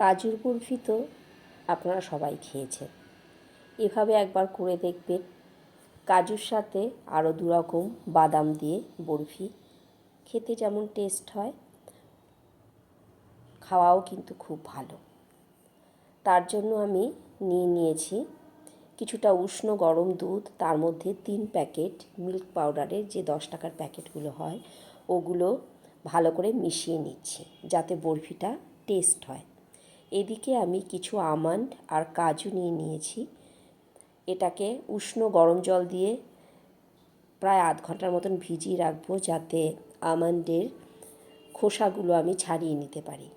কাজুর বরফি তো আপনারা সবাই খেয়েছেন। এভাবে একবার করে দেখবেন, কাজুর সাথে আরও দু রকম বাদাম দিয়ে বরফি খেতে যেমন টেস্ট হয়, খাওয়াও কিন্তু খুব ভালো। তার জন্য আমি নিয়ে নিয়েছি কিছুটা উষ্ণ গরম দুধ, তার মধ্যে তিন প্যাকেট মিল্ক পাউডারের যে দশ টাকার প্যাকেটগুলো হয়, ওগুলো ভালো করে মিশিয়ে নিচ্ছি, যাতে বরফিটা টেস্ট হয়। এদিকে আমি কিছু আমন্ড আর কাজু নিয়ে নিয়েছি। এটাকে উষ্ণ গরম জল দিয়ে প্রায় আধ ঘণ্টার মতন ভিজিয়ে রাখব যাতে আমন্ডের খোসাগুলো আমি ছাড়িয়ে নিতে পারি।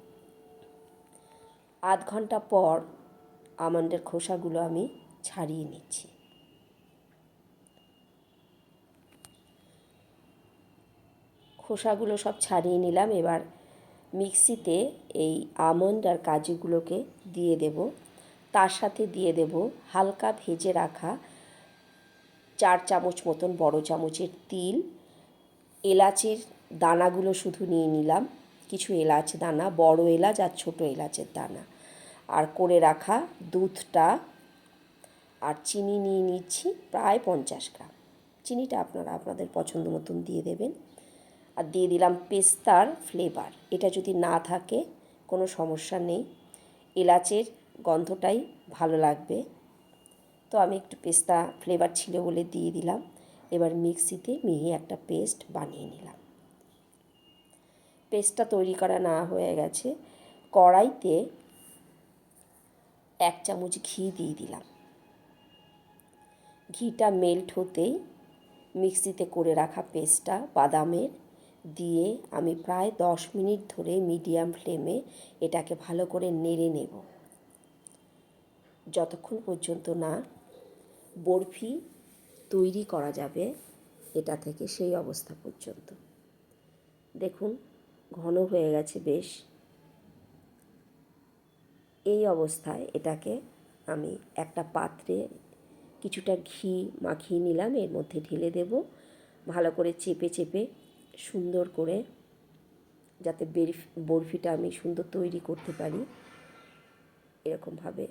আধ ঘণ্টা পর আমন্ডের খোসাগুলো আমি ছাড়িয়ে নিচ্ছি। খোসাগুলো সব ছাড়িয়ে নিলাম। এবার মিক্সিতে এই আমন্ড আর কাজুগুলোকে দিয়ে দেব। তার সাথে দিয়ে দেব হালকা ভেজে রাখা চার চামচ মতন বড় চামচের তিল। এলাচের দানাগুলো শুধু নিয়ে নিলাম। কিছু এলাচ দানা, বড় এলাচ আর ছোটো এলাচের দানা। আর করে রাখা দুধটা আর চিনি নিয়ে নিচ্ছি প্রায় পঞ্চাশ গ্রাম। চিনিটা আপনারা আপনাদের পছন্দ মতন দিয়ে দেবেন। আর দিয়ে দিলাম পেস্তার ফ্লেভার এটা যদি না থাকে, কোনো সমস্যা নেই। এলাচের গন্ধটাই ভালো লাগবে। তো আমি একটু পেস্তা ফ্লেভার ছিল বলে দিয়ে দিলাম। এবার মিক্সিতে মিহি একটা পেস্ট বানিয়ে নিলাম। পেস্টটা তৈরি করা না হয়ে গেছে। কড়াইতে এক চামচ ঘি দিয়ে দিলাম। ঘিটা মেল্ট হতেই মিক্সিতে করে রাখা পেস্টটা বাদামের দিয়ে আমি প্রায় দশ মিনিট ধরে মিডিয়াম ফ্লেমে এটাকে ভালো করে নেড়ে নেব। যতক্ষণ পর্যন্ত না বরফি তৈরি করা যাবে এটা থেকে সেই অবস্থা পর্যন্ত। দেখুন, ঘন হয়ে গেছে বেশ। এই অবস্থায় এটাকে আমি একটা পাত্রে কিছুটা ঘি মাখিয়ে নিলাম, এর মধ্যে ঢেলে দেব। ভালো করে চেপে চেপে সুন্দর করে যাতে বেরফ, বরফিটা আমি সুন্দর তৈরি করতে পারি। এরকমভাবে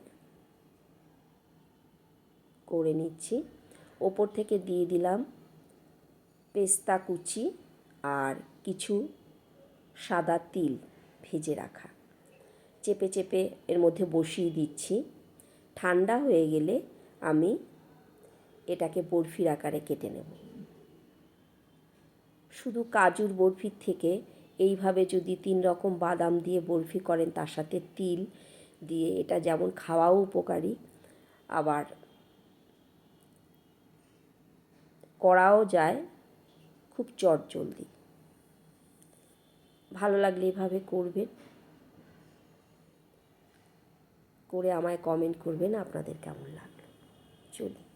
করে নিচ্ছি। ওপর থেকে দিয়ে দিলাম পেস্তা কুচি আর কিছু সাদা তিল ভেজে রাখা। চেপে চেপে এর মধ্যে বসিয়ে দিচ্ছি। ঠান্ডা হয়ে গেলে আমি এটাকে বরফির আকারে কেটে নেব। শুধু কাজুর বরফির থেকে এইভাবে যদি তিন রকম বাদাম দিয়ে বরফি করেন, তার সাথে তিল দিয়ে, এটা যেমন খাওয়াও উপকারী। আবার করাও যায় খুব চট জলদি ভালো লাগলে এভাবে করবেন। করে আমায় কমেন্ট করবেন আপনাদের কেমন লাগল। চলুন।